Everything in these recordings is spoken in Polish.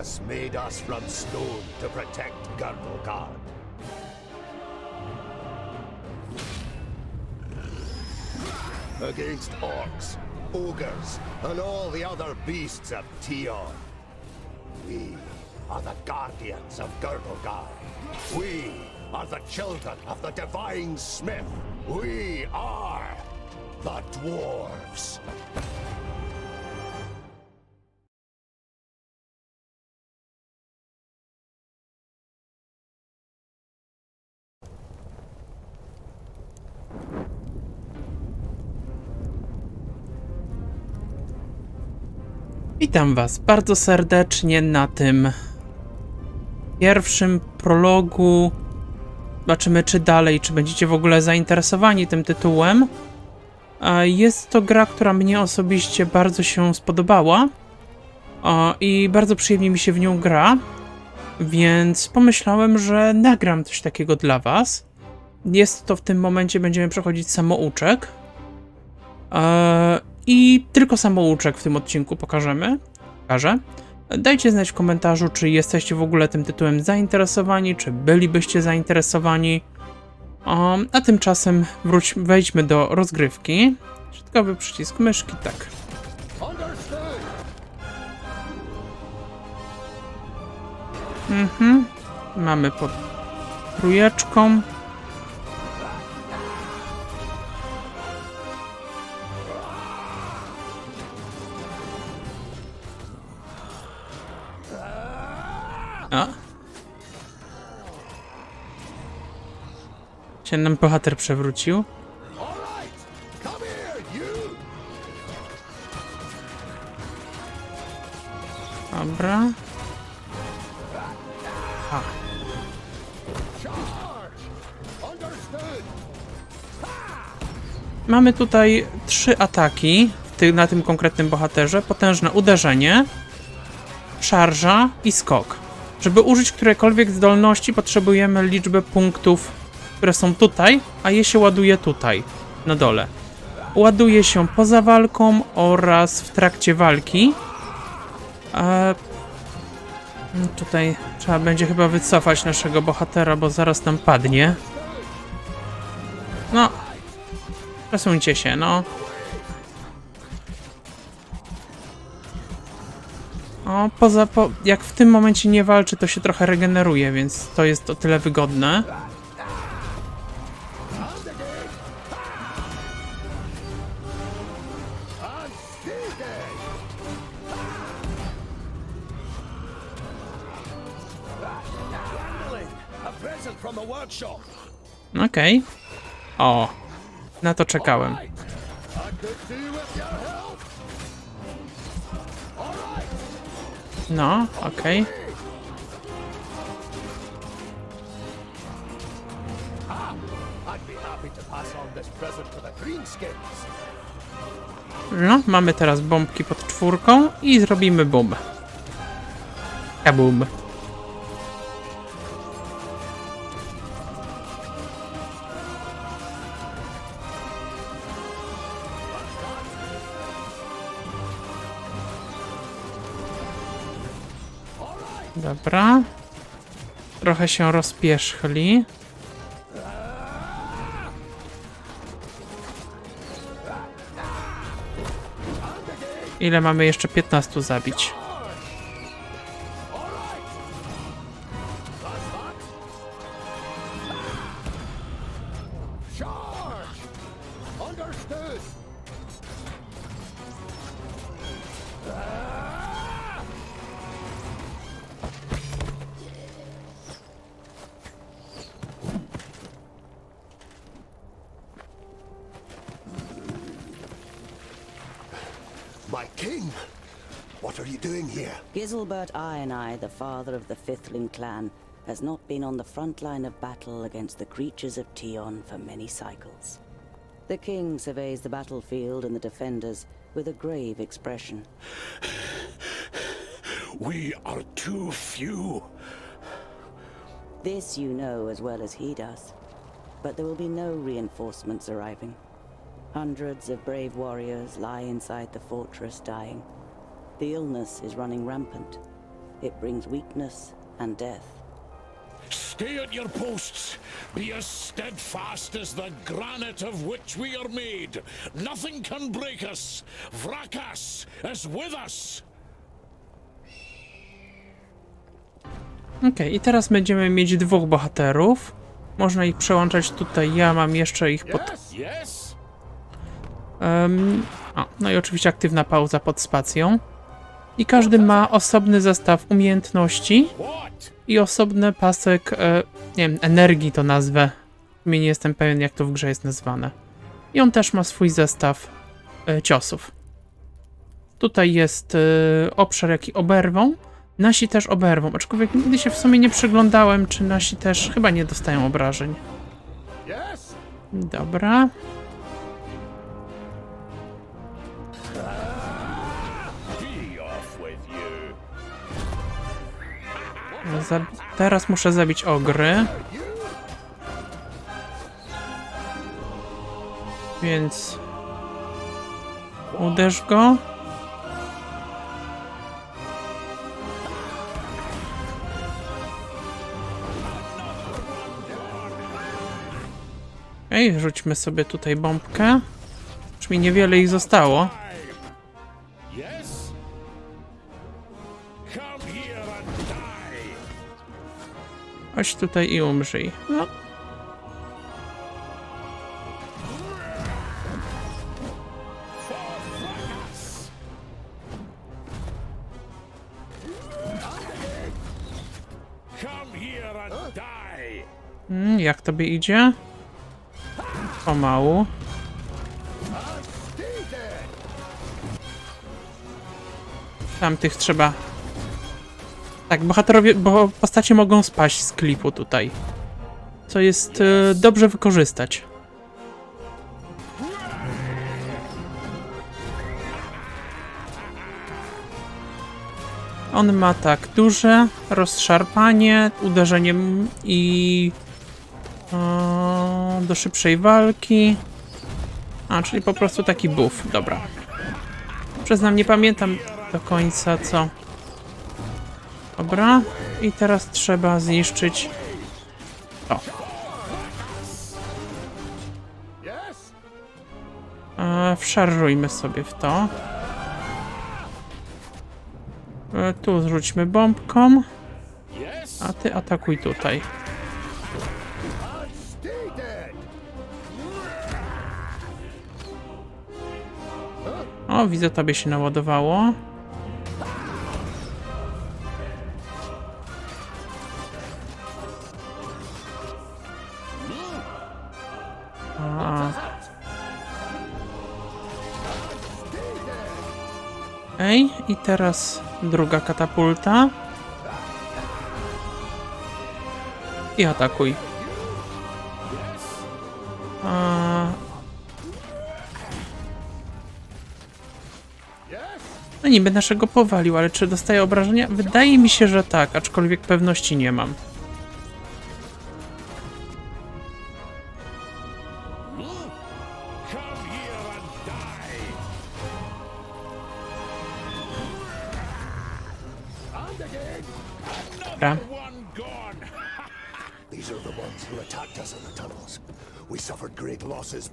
Made us from stone to protect Gardogard. Against orcs, ogres, and all the other beasts of Tion. We are the guardians of Gardogard. We are the children of the divine smith. We are the dwarves. Witam Was bardzo serdecznie na tym pierwszym prologu. Zobaczymy, czy dalej, czy będziecie w ogóle zainteresowani tym tytułem. Jest to gra, która mnie osobiście bardzo się spodobała i bardzo przyjemnie mi się w nią gra, więc pomyślałem, że nagram coś takiego dla Was. Jest to w tym momencie, będziemy przechodzić samouczek. I tylko samouczek w tym odcinku pokażemy. Pokażę. Dajcie znać w komentarzu, czy jesteście w ogóle tym tytułem zainteresowani, czy bylibyście zainteresowani. Um, a tymczasem wróć, wejdźmy do rozgrywki. Środkowy przycisk myszki, tak. Mhm. Mamy pod trójeczką. A. Się nam bohater przewrócił. Dobra. Mamy tutaj trzy ataki na tym konkretnym bohaterze. Potężne uderzenie, szarża i skok. Żeby użyć którejkolwiek zdolności potrzebujemy liczbę punktów, które są tutaj, a je się ładuje tutaj, na dole. Ładuje się poza walką oraz w trakcie walki. E, tutaj trzeba będzie chyba wycofać naszego bohatera, bo zaraz nam padnie. No, Przesuńcie się, no. Poza, po, jak w tym momencie nie walczy, to się trochę regeneruje, więc to jest o tyle wygodne. Okej. O, na to czekałem. To the Greenskins. No, mamy teraz bombki pod czwórką i zrobimy bum. Kabum. Dobra. Trochę się rozpierzchli. Ile mamy jeszcze 15 zabić? What are you doing here? Giselbert Eye, the father of the Fifthling clan, has not been on the front line of battle against the creatures of Tion for many cycles. The king surveys the battlefield and the defenders with a grave expression. We are too few. This you know as well as he does. But there will be no reinforcements arriving. Hundreds of brave warriors lie inside the fortress dying. The illness is running rampant. it brings weakness and death. Stay at your posts. Be as steadfast as the granite of which we are made. Nothing can break us. Vrakas is with us. Okej, i teraz będziemy mieć dwóch bohaterów. Można ich przełączać tutaj. Ja mam jeszcze ich pod. Yes, yes. O, no i oczywiście aktywna pauza pod spacją. I każdy ma osobny zestaw umiejętności i osobny pasek, e, nie wiem, energii to nazwę. Mi nie jestem pewien, jak to w grze jest nazwane. I on też ma swój zestaw e, ciosów. Tutaj jest e, obszar, jaki oberwą. Nasi też oberwą, aczkolwiek nigdy się w sumie nie przyglądałem, czy nasi też chyba nie dostają obrażeń. Dobra. Teraz muszę zabić ogry. Więc uderz go. Ej, rzućmy sobie tutaj bombkę. Już mi niewiele ich zostało. Chodź tutaj i umrzyj. No, mm, jak tobie idzie? Pomału. Tamtych trzeba. Tak, bohaterowie, bo postacie mogą spaść z klipu tutaj. Co jest e, dobrze wykorzystać. On ma tak duże rozszarpanie, uderzeniem i e, do szybszej walki. A, czyli po prostu taki buff. Dobra. Przyznam, nie pamiętam do końca co. Dobra. I teraz trzeba zniszczyć. To. E, sobie w to. E, tu zrzućmy bombką, a ty atakuj tutaj. O, widzę, tobie się naładowało. I teraz druga katapulta. I atakuj. A, No niby naszego powalił, ale czy dostaje obrażenia? Wydaje mi się, że tak, aczkolwiek pewności nie mam.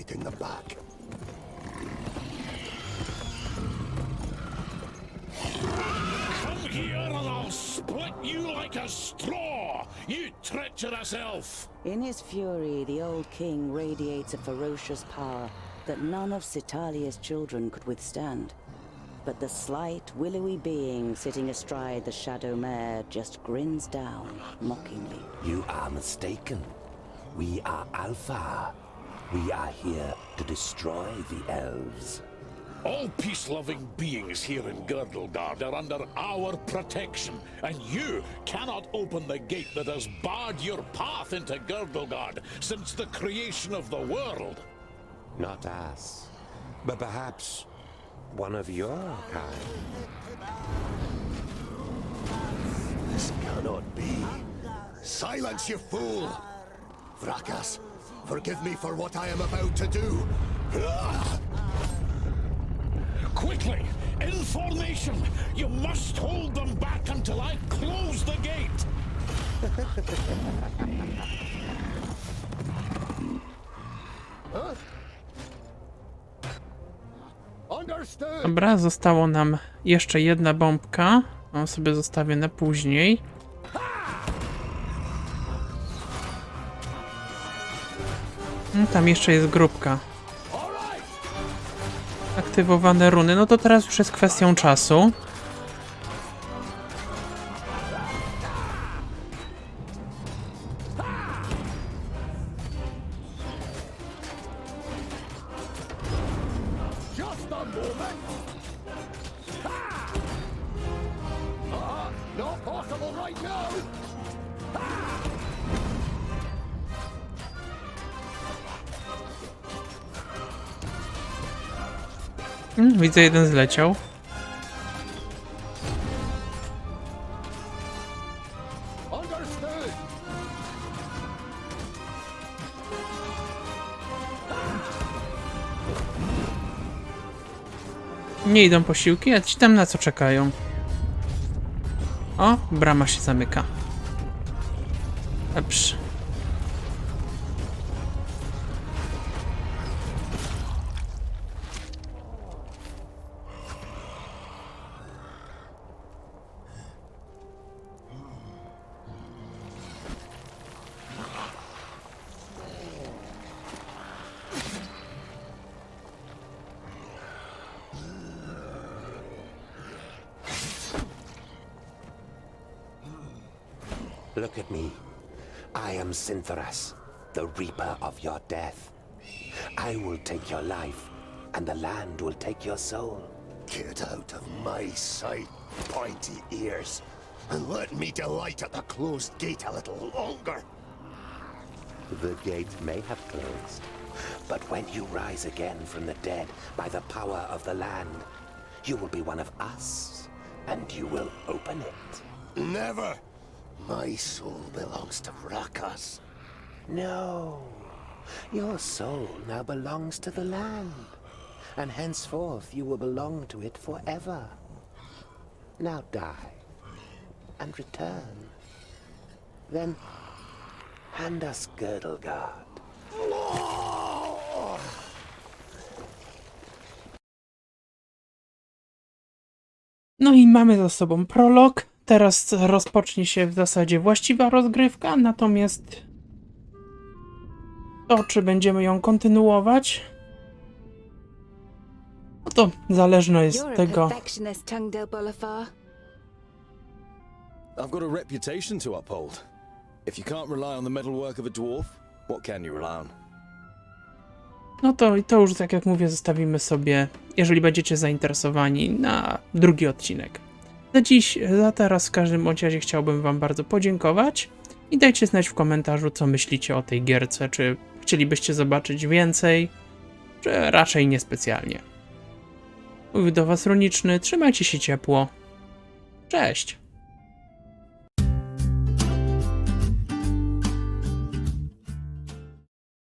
Losses beating them back. Come here and I'll split you like a straw. You treacherous elf. In his fury, the old king radiates a ferocious power that none of Sitalia's children could withstand. But the slight, willowy being sitting astride the shadow mare just grins down mockingly. You are mistaken. We are Alpha. We are here to destroy the elves. All peace-loving beings here in Girdlegard are under our protection, and you cannot open the gate that has barred your path into Girdlegard since the creation of the world. Not us, but perhaps one of your kind. This cannot be. Silence, you fool! Vrakas, forgive me for what I am about to do. Quickly, In formation! You must hold them back until I close the gate! Understood. Dobra, zostało nam jeszcze jedna bombka. On sobie zostawię na później. No, tam jeszcze jest grupka. Aktywowane runy. No to teraz już jest kwestią czasu. Just a moment. Mm, Widzę, jeden zleciał. Nie idą posiłki, a ci tam na co czekają? O, brama się zamyka. Lepsz. Look at me. I am Sintheras, the reaper of your death. I will take your life, and the land will take your soul. Get out of my sight, pointy ears, and let me delight at the closed gate a little longer. The gate may have closed, but when you rise again from the dead by the power of the land, you will be one of us, and you will open it. Never. My soul belongs to Rakas. No, your soul now belongs to the land, and henceforth you will belong to it forever. Now die, and return. Then hand us Girdlegard. No i mamy za sobą prolog. Teraz rozpocznie się w zasadzie właściwa rozgrywka, natomiast to, czy będziemy ją kontynuować, no to zależne jest od tego. I've got a reputation to uphold. If you can't rely on the metalwork of a dwarf, what can you rely on? no to, to już tak jak mówię, zostawimy sobie, jeżeli będziecie zainteresowani, na drugi odcinek. Za dziś, za teraz w każdym bądź razie chciałbym wam bardzo podziękować i dajcie znać w komentarzu, co myślicie o tej gierce, czy chcielibyście zobaczyć więcej, czy raczej niespecjalnie. Mówił do was Runiczny, trzymajcie się ciepło. Cześć!